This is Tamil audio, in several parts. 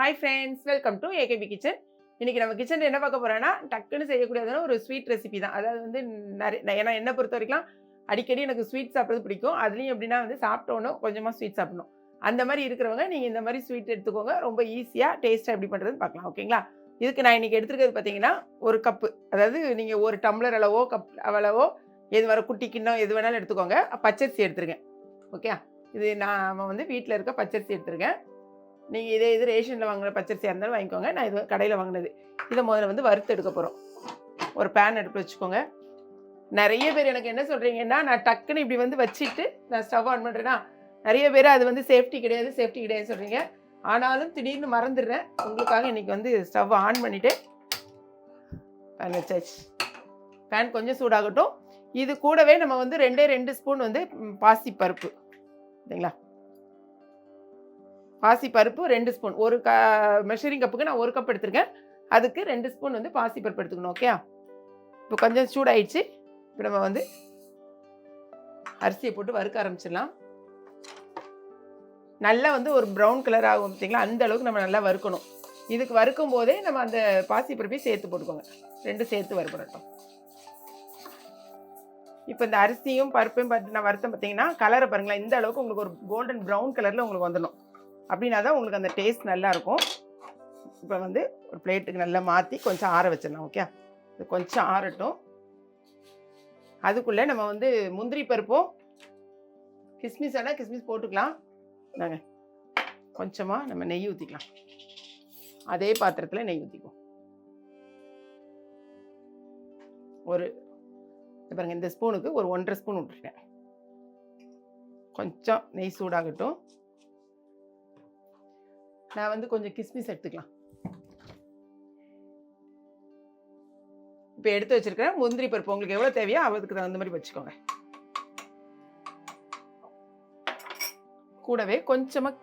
Hi friends welcome to AKP kitchen இன்னைக்கு நம்ம கிச்சனில் என்ன பார்க்க போகிறோன்னா டக்குன்னு செய்யக்கூடியதுன்னா ஒரு ஸ்வீட் ரெசிபி தான். அதாவது வந்து நிறைய ஏன்னா என்னை பொறுத்த வரைக்கும் அடிக்கடி எனக்கு ஸ்வீட் சாப்பிட்றது பிடிக்கும். அதுலேயும் எப்படின்னா வந்து சாப்பிட்டோன்னு கொஞ்சமாக ஸ்வீட் சாப்பிடணும். அந்த மாதிரி இருக்கிறவங்க நீங்கள் இந்த மாதிரி ஸ்வீட் எடுத்துக்கோங்க. ரொம்ப ஈஸியாக டேஸ்ட்டாக எப்படி பண்ணுறதுன்னு பார்க்கலாம் ஓகேங்களா இதுக்கு நான் இன்றைக்கி எடுத்துருக்கிறது பார்த்தீங்கன்னா ஒரு கப்பு அதாவது நீங்கள் ஒரு டம்ளர் அளவோ கப் அளவோ எது வர குட்டி கிண்ணம் எது வேணாலும் எடுத்துக்கோங்க. பச்சரிசி எடுத்துருக்கேன் ஓகே இது நான் வந்து வீட்டில் இருக்க பச்சரிசி எடுத்துருக்கேன். நீங்கள் இதே இது ரேஷனில் வாங்குற பச்சரிசியாக இருந்தாலும் வாங்கிக்கோங்க. நான் இது கடையில் வாங்கினது. இதை முதல்ல வந்து வறுத்து எடுக்க போகிறோம் ஒரு பேன் அடுப்பு வச்சுக்கோங்க. நிறைய பேர் எனக்கு என்ன சொல்கிறீங்கன்னா நான் டக்குன்னு இப்படி வந்து வச்சுட்டு நான் ஸ்டவ் ஆன் பண்ணுறேன்னா நிறைய பேர் அது வந்து சேஃப்டி கிடையாது சேஃப்டி கிடையாது சொல்கிறீங்க ஆனாலும் திடீர்னு மறந்துடுறேன். உங்களுக்காக இன்றைக்கி வந்து ஸ்டவ் ஆன் பண்ணிவிட்டு பேன் வச்சாச்சு. பேன் கொஞ்சம் சூடாகட்டும். இது கூடவே நம்ம வந்து ரெண்டே ரெண்டு ஸ்பூன் வந்து பாசி பருப்பு சரிங்களா? பாசி பருப்பு ரெண்டு ஸ்பூன். ஒரு க மெஷரிங் கப்புக்கு நான் ஒரு கப் எடுத்திருக்கேன். அதுக்கு ரெண்டு ஸ்பூன் வந்து பாசி பருப்பு எடுத்துக்கணும் ஓகே இப்போ கொஞ்சம் சூடாயிடுச்சு. இப்போ நம்ம வந்து அரிசியை போட்டு வறுக்க ஆரம்பிச்சிடலாம். நல்லா வந்து ஒரு ப்ரௌன் கலர் ஆகும் பார்த்தீங்களா? அந்த அளவுக்கு நம்ம நல்லா வறுக்கணும். இதுக்கு வறுக்கும் போதே நம்ம அந்த பாசி பருப்பையும் சேர்த்து போட்டுக்கோங்க. ரெண்டும் சேர்த்து வறுக்கணும் இப்போ இந்த அரிசியும் பருப்பையும் பார்த்து நான் வறுத்தேன் பார்த்தீங்கன்னா கலரை பாருங்களேன். இந்த அளவுக்கு உங்களுக்கு ஒரு கோல்டன் ப்ரௌன் கலரில் உங்களுக்கு வந்துடும் அப்படின்னா தான் உங்களுக்கு அந்த டேஸ்ட் நல்லாயிருக்கும். இப்போ வந்து ஒரு பிளேட்டுக்கு நல்லா மாற்றி கொஞ்சம் ஆற வச்சிடலாம் ஓகே இது கொஞ்சம் ஆறட்டும். அதுக்குள்ளே நம்ம வந்து முந்திரி பருப்பும் கிஸ்மிஸ் ஆனால் கிஸ்மிஸ் போட்டுக்கலாம். நாங்கள் கொஞ்சமாக நம்ம நெய் ஊற்றிக்கலாம் அதே பாத்திரத்தில் நெய் ஊற்றிக்குவோம் ஒரு பாருங்கள் இந்த ஸ்பூனுக்கு ஒரு ஒன்றரை ஸ்பூன் விட்டுருக்கேன். கொஞ்சம் நெய் சூடாகட்டும். நான் வந்து கொஞ்சம் கிஸ்மிஸ் எடுத்துக்கலாம். இப்போ எடுத்து வச்சிருக்கிறேன் முந்திரி பருப்பு உங்களுக்கு எவ்வளோ தேவையோ அதுக்கு தகுந்த மாதிரி வச்சுக்கோங்க. கூடவே கொஞ்சமாக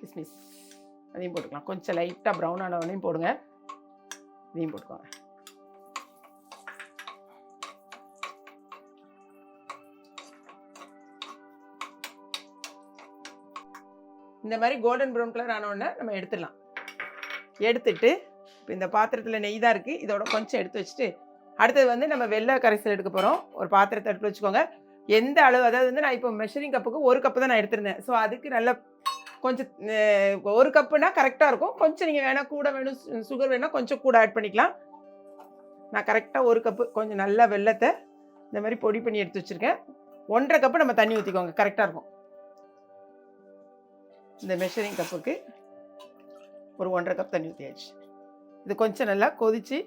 கிஸ்மிஸ் அதையும் போட்டுக்கலாம். கொஞ்சம் லைட்டாக ப்ரௌன் ஆனவனையும் போடுங்க. இதையும் போட்டுக்கோங்க. இந்த மாதிரி கோல்டன் ப்ரௌன் கலர் ஆனோடனே நம்ம எடுத்துடலாம். எடுத்துட்டு இப்போ இந்த பாத்திரத்தில் நெய் தான் இருக்குது இதோட கொஞ்சம் எடுத்து வச்சுட்டு அடுத்தது வந்து நம்ம வெள்ளை கரைசல் எடுக்க போகிறோம் ஒரு பாத்திரத்தை எடுத்து வச்சுக்கோங்க. எந்த அளவு அதாவது வந்து நான் இப்போ மெஷரிங் கப்புக்கு ஒரு கப்பு தான் நான் எடுத்திருந்தேன். ஸோ அதுக்கு நல்ல கொஞ்சம் ஒரு கப்புனா கரெக்டாக இருக்கும். கொஞ்சம் நீங்கள் வேணால் கூட வேணும் சுகர் வேணால் கொஞ்சம் கூட ஆட் பண்ணிக்கலாம். நான் கரெக்டாக ஒரு கப்பு கொஞ்சம் நல்லா வெள்ளத்தை இந்த மாதிரி பொடி பண்ணி எடுத்து வச்சுருக்கேன். ஒன்றரை கப்பு நம்ம தண்ணி ஊற்றிக்கோங்க கரெக்டாக இருக்கும். இந்த மெஷரிங் கப்புக்கு ஒரு ஒன்றரை கப் தண்ணி ஊற்றியாச்சு இது கொஞ்சம் நல்லா கொதித்து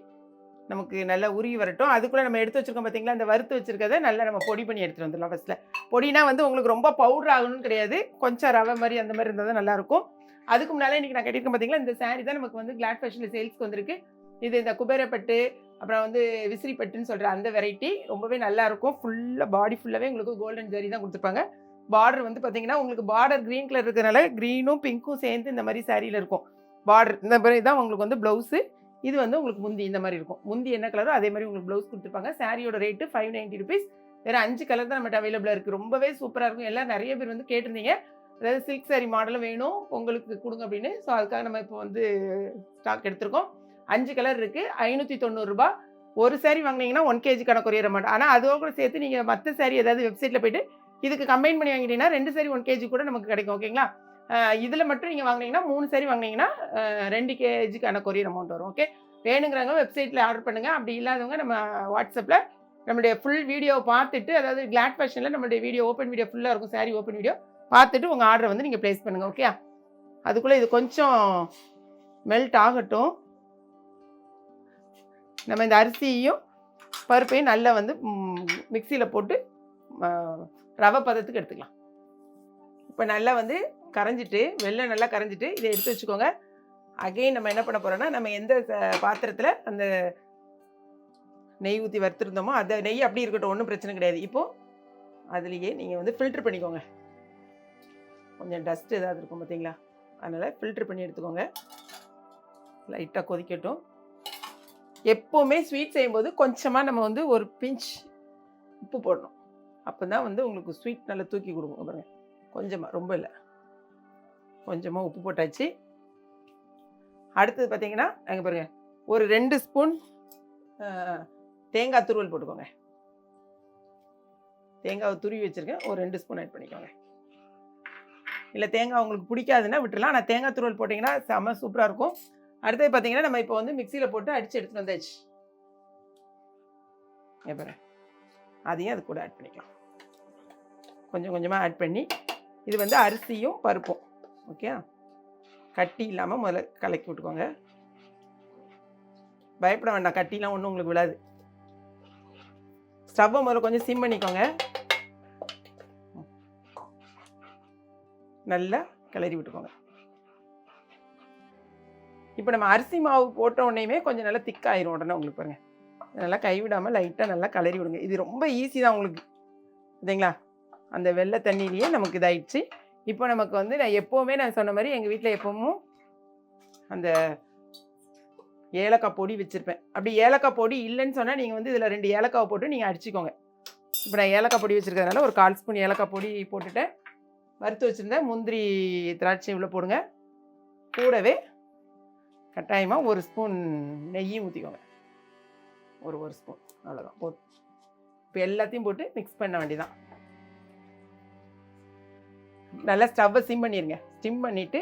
நமக்கு நல்லா உருகி வரட்டும். அதுக்குள்ளே நம்ம எடுத்து வச்சுருக்கோம் பார்த்தீங்களா இந்த வறுத்து வச்சுருக்கதை நல்லா நம்ம பொடி பண்ணி எடுத்துகிட்டு வந்துடலாம் ஃபஸ்ட்டில் பொடினா வந்து உங்களுக்கு ரொம்ப பவுடர் ஆகணும்னு கிடையாது. கொஞ்சம் ரவை மாதிரி அந்த மாதிரி இருந்தால் தான் நல்லாயிருக்கும் அதுக்கு முன்னாலே இன்றைக்கி நான் கட்டியிருக்கேன் பார்த்தீங்களா இந்த சாரீ தான் நமக்கு வந்து கிளாட் ஃபேஷனில் சேல்ஸ்க்கு வந்திருக்கு. இது இந்த குபேரப்பட்டு அப்புறம் வந்து விசிறிப்பட்டுன்னு சொல்கிற அந்த வெரைட்டி ரொம்பவே நல்லாயிருக்கும் ஃபுல்லாக பாடி ஃபுல்லாகவே உங்களுக்கு கோல்டன் ஜரி தான் கொடுத்துருப்பாங்க. பார்டர் வந்து பார்த்தீங்கன்னா உங்களுக்கு பார்டர் க்ரீன் கலர் இருக்கிறனால க்ரீனும் பிங்க்கும் சேர்ந்து இந்த மாதிரி சாரியில் இருக்கும். பார்டர் இந்த மாதிரி தான் உங்களுக்கு வந்து ப்ளவுஸு இது வந்து உங்களுக்கு முந்தி இந்த மாதிரி இருக்கும். முந்தி என்ன கலரோ அதே மாதிரி உங்களுக்கு ப்ளவுஸ் கொடுத்துருப்பாங்க. சாரியோட ரேட்டு ஃபைவ் நைன்ட்டி ருபீஸ் வேறு அஞ்சு கலர் தான் நம்மகிட்ட அவைலபிளாக இருக்குது ரொம்பவே சூப்பராக இருக்கும். எல்லாம் நிறைய பேர் வந்து கேட்டிருந்தீங்க. அதாவது சில்க் சாரி மாடலும் வேணும் உங்களுக்கு கொடுங்க அப்படின்னு. ஸோ அதுக்காக நம்ம இப்போ வந்து ஸ்டாக் எடுத்திருக்கோம். அஞ்சு கலர் இருக்குது ஐநூற்றி தொண்ணூறுரூபா ஒரு சாரி வாங்கினீங்கன்னா ஒன் கேஜிக்கான கொரியர் அமௌண்ட் ஆனால் அதோட கூட சேர்த்து நீங்கள் மற்ற சாரி ஏதாவது வெப்சைட்டில் போய்ட்டு இதுக்கு கம்பைன் பண்ணி வாங்கிட்டீங்கன்னா ரெண்டு சரி ஒன் கேஜி கூட நமக்கு கிடைக்கும் ஓகேங்களா இதில் மட்டும் நீங்கள் வாங்கினீங்கன்னா மூணு சரி வாங்கினீங்கன்னா ரெண்டு கேஜிக்கான கொரியர் அமௌண்ட் வரும் ஓகே வேணுங்கிறவங்க வெப்சைட்டில் ஆர்டர் பண்ணுங்கள் அப்படி இல்லாதவங்க நம்ம வாட்ஸ்அப்பில் நம்மளுடைய ஃபுல் வீடியோ பார்த்துட்டு அதாவது கிளாட் ஃபேஷனில் நம்மளுடைய வீடியோ ஓப்பன் வீடியோ ஃபுல்லாக இருக்கும் சாரி ஓப்பன் வீடியோ பார்த்துட்டு உங்கள் ஆர்டரை வந்து நீங்கள் ப்ளேஸ் பண்ணுங்கள் ஓகே அதுக்குள்ளே இது கொஞ்சம் மெல்ட் ஆகட்டும். நம்ம இந்த அரிசியையும் பருப்பையும் நல்லா வந்து மிக்சியில் போட்டு ரவை பதத்துக்கு எடுத்துக்கலாம். இப்போ நல்லா வந்து கரைஞ்சிட்டு வெள்ளை நல்லா கரைஞ்சிட்டு இதை எடுத்து வச்சுக்கோங்க. அகைன் நம்ம என்ன பண்ண போகிறோம்னா நம்ம எந்த பாத்திரத்தில் அந்த நெய் ஊற்றி வறுத்துருந்தோமோ அந்த நெய் அப்படி இருக்கட்டும் ஒன்றும் பிரச்சனை கிடையாது. இப்போது அதுலேயே நீங்கள் வந்து ஃபில்ட்ரு பண்ணிக்கோங்க. கொஞ்சம் டஸ்ட் ஏதாவது இருக்கும் பார்த்தீங்களா அதனால் ஃபில்ட்ரு பண்ணி எடுத்துக்கோங்க. லைட்டாக கொதிக்கட்டும். எப்போவுமே ஸ்வீட் செய்யும்போது கொஞ்சமாக நம்ம வந்து ஒரு பிஞ்ச் உப்பு போடணும். அப்போ தான் வந்து உங்களுக்கு ஸ்வீட் நல்லா தூக்கி கொடுக்கும். பாருங்கள் கொஞ்சமாக ரொம்ப இல்லை. கொஞ்சமாக உப்பு போட்டாச்சு. அடுத்தது பார்த்தீங்கன்னா எங்கே பாருங்கள் ஒரு ரெண்டு ஸ்பூன் தேங்காய் துருவல் போட்டுக்கோங்க. தேங்காவை துருவி வச்சுருக்கேன். ஒரு ரெண்டு ஸ்பூன் ஆட் பண்ணிக்கோங்க. இல்லை தேங்காய் உங்களுக்கு பிடிக்காதுன்னா விட்டுலாம் ஆனால் தேங்காய் துருவல் போட்டிங்கன்னா செம்ம சூப்பராக இருக்கும். அடுத்தது பார்த்தீங்கன்னா நம்ம இப்போ வந்து மிக்சியில் போட்டு அடித்து எடுத்துகிட்டு வந்தாச்சு. எப்போ அதையும் அது கூட ஆட் பண்ணிக்கலாம். கொஞ்சம் கொஞ்சமாக ஆட் பண்ணி இது வந்து அரிசியும் பருப்பும். ஓகே கட்டி இல்லாமல் முதல்ல கலக்கி விட்டுக்கோங்க. பயப்பட வேண்டாம். கட்டிலாம் ஒன்றும் உங்களுக்கு விழாது. ஸ்டவ்வை முதல்ல கொஞ்சம் சிம் பண்ணிக்கோங்க. நல்லா கிளறி விட்டுக்கோங்க. இப்போ நம்ம அரிசி மாவு போட்ட உடனேயுமே கொஞ்சம் நல்லா திக்காயிரும் உடனே உங்களுக்கு பாருங்கள் நல்லா கைவிடாமல் லைட்டாக நல்லா கலரி விடுங்க. இது ரொம்ப ஈஸி தான் உங்களுக்கு. சரிங்களா? அந்த வெள்ளை தண்ணியிலேயே நமக்கு இதாயிடுச்சு. இப்போ நமக்கு வந்து நான் எப்போவுமே நான் சொன்ன மாதிரி எங்கள் வீட்டில் எப்போவும் அந்த ஏலக்காய் பொடி வச்சுருப்பேன். அப்படி ஏலக்காய் பொடி இல்லைன்னு சொன்னால் நீங்கள் வந்து இதில் ரெண்டு ஏலக்காவை போட்டு நீங்கள் அடிச்சுக்கோங்க. இப்போ நான் ஏலக்காய் பொடி வச்சுருக்கிறதுனால ஒரு கால் ஸ்பூன் ஏலக்காய் பொடி போட்டுட்டேன். வறுத்து வச்சுருந்தேன் முந்திரி திராட்சை இவ்வளோ போடுங்க. கூடவே கட்டாயமாக ஒரு ஸ்பூன் நெய்யும் ஊற்றிக்கோங்க ஒரு ஒரு ஸ்பூன் அவ்வளோதான் போ இப்போ எல்லாத்தையும் போட்டு மிக்ஸ் பண்ண வேண்டியதான் நல்லா ஸ்டவ்வை சிம் பண்ணிடுங்க ஸ்டிம் பண்ணிவிட்டு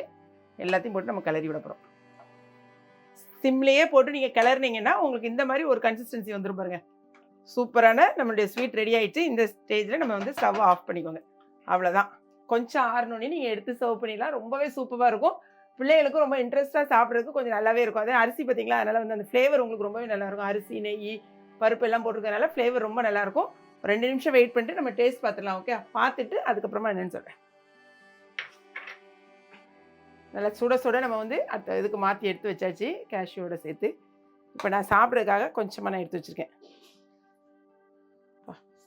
எல்லாத்தையும் போட்டு நம்ம கிளறி விட போகிறோம் சிம்லேயே போட்டு நீங்கள் கிளறினீங்கன்னா உங்களுக்கு இந்த மாதிரி ஒரு கன்சிஸ்டன்சி வந்துடும் பாருங்க. சூப்பரான நம்மளுடைய ஸ்வீட் ரெடி ஆயிடுச்சு. இந்த ஸ்டேஜில் நம்ம வந்து ஸ்டவ் ஆஃப் பண்ணிக்கோங்க. அவ்வளோதான் கொஞ்சம் ஆறணுன்னே நீங்கள் எடுத்து சர்வ் பண்ணிடலாம். ரொம்பவே சூப்பராக இருக்கும். பிள்ளைகளுக்கும் ரொம்ப இன்ட்ரெஸ்ட்டாக சாப்பிட்றதுக்கு கொஞ்சம் நல்லாவே இருக்கும். அதே அரிசி பார்த்தீங்களா? அதனால் வந்து அந்த ஃப்ளேவர் உங்களுக்கு ரொம்பவே நல்லாயிருக்கும். அரிசி நெய் பருப்பு எல்லாம் போட்டிருக்கனால ஃப்ளேவர் ரொம்ப நல்லாயிருக்கும். ரெண்டு நிமிஷம் வெயிட் பண்ணிட்டு நம்ம டேஸ்ட் பார்த்துடலாம் ஓகே பார்த்துட்டு அதுக்கப்புறமா என்னென்னு சொல்கிறேன் நல்லா சுட சுட நம்ம வந்து அடுத்த இதுக்கு மாற்றி எடுத்து வச்சாச்சு கேஷ்யூவோட சேர்த்து. இப்போ நான் சாப்பிட்றதுக்காக கொஞ்சமாக நான் எடுத்து வச்சுருக்கேன்.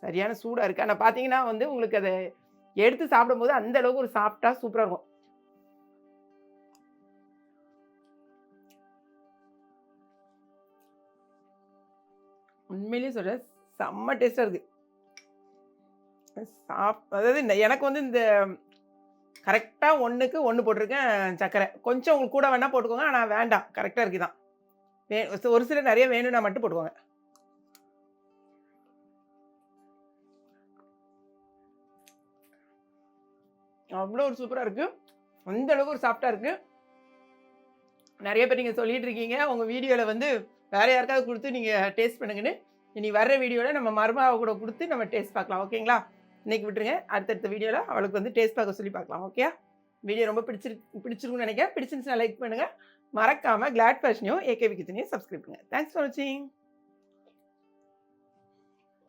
சரியான சூடாக இருக்குது ஆனால் பார்த்தீங்கன்னா வந்து உங்களுக்கு அதை எடுத்து சாப்பிடும்போது அந்த அளவுக்கு ஒரு சாஃப்டாக சூப்பராக இருக்கும். உண்மையிலேயே சொல்கிறேன் செம்ம டேஸ்ட்டாக இருக்குது சாப் அதாவது இந்த எனக்கு வந்து இந்த கரெக்டாக ஒன்றுக்கு ஒன்று போட்டிருக்கேன் சர்க்கரை. கொஞ்சம் உங்களுக்கு கூட வேணால் போட்டுக்கோங்க ஆனால் வேண்டாம். கரெக்டாக இருக்குது தான் வே ஒரு சிலர் நிறைய வேணும்னா மட்டும் போட்டுக்கோங்க. அவ்வளோ ஒரு சூப்பராக இருக்குது அந்த அளவுக்கு ஒரு சாஃப்டாக இருக்குது நிறைய பேர் நீங்கள் சொல்லிகிட்ருக்கீங்க உங்கள் வீடியோவில் வந்து வேறு யாருக்காவது கொடுத்து நீங்கள் டேஸ்ட் பண்ணுங்கன்னு. இனி வர்ற வீடியோவில் நம்ம மருமாவை கூட கொடுத்து நம்ம டேஸ்ட் பார்க்கலாம் ஓகேங்களா இன்னைக்கு விட்டுருங்க. அடுத்தடுத்த வீடியோவில் அவளுக்கு வந்து டேஸ்ட் பார்க்க சொல்லி பார்க்கலாம் ஓகே வீடியோ ரொம்ப பிடிச்சிருக்கு பிடிச்சிருக்குன்னு நினைக்கிறேன். பிடிச்சிருந்துச்சுன்னா லைக் பண்ணுங்கள் மறக்காமல் கிளாட் ஃபேஷனையும் ஏகேவி கிச்சனையும் சப்ஸ்கிரைப் பண்ணுங்கள் தேங்க்ஸ் ஃபார் வாட்சிங்